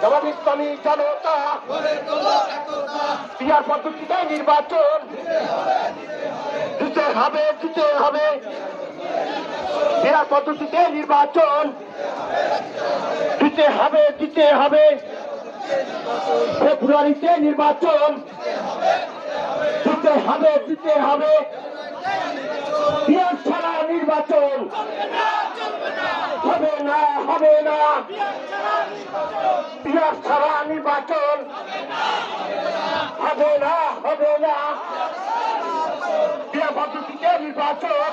জবাব ইসলামী জনতা নির্বাচন দিতে হবে দিতে হবে বিহার পদ্ধতিতে নির্বাচন দিতে হবে দিতে হবে ফেব্রুয়ারিতে নির্বাচন। দিতে হবে দিতে হবে। বিহার ছাড়া নির্বাচন হবে না হবে না। বিহার ছাড়া নির্বাচন হবে না হবে না। বিহার পদ্ধতিতে নির্বাচন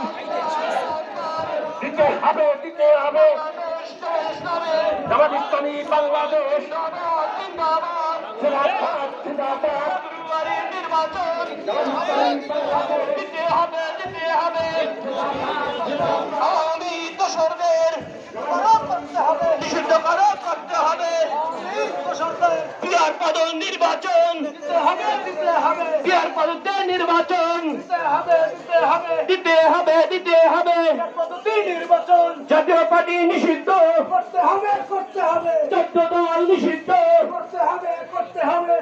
দিতে হবে দিতে হবে। জামাত ইসলামী বাংলাদেশ জিন্দাবাদ। দিতে হবে দিতে হবে নিষিদ্ধ করা করতে হবে। বিহার পদ নির্বাচন বিহার পদতে নির্বাচন দিতে হবে দিতে হবে নির্বাচন জাতীয় পার্টি নিষিদ্ধ করতে হবে করতে হবে চোদ্দ দল নিষিদ্ধ। করতে হবে করতে হবে।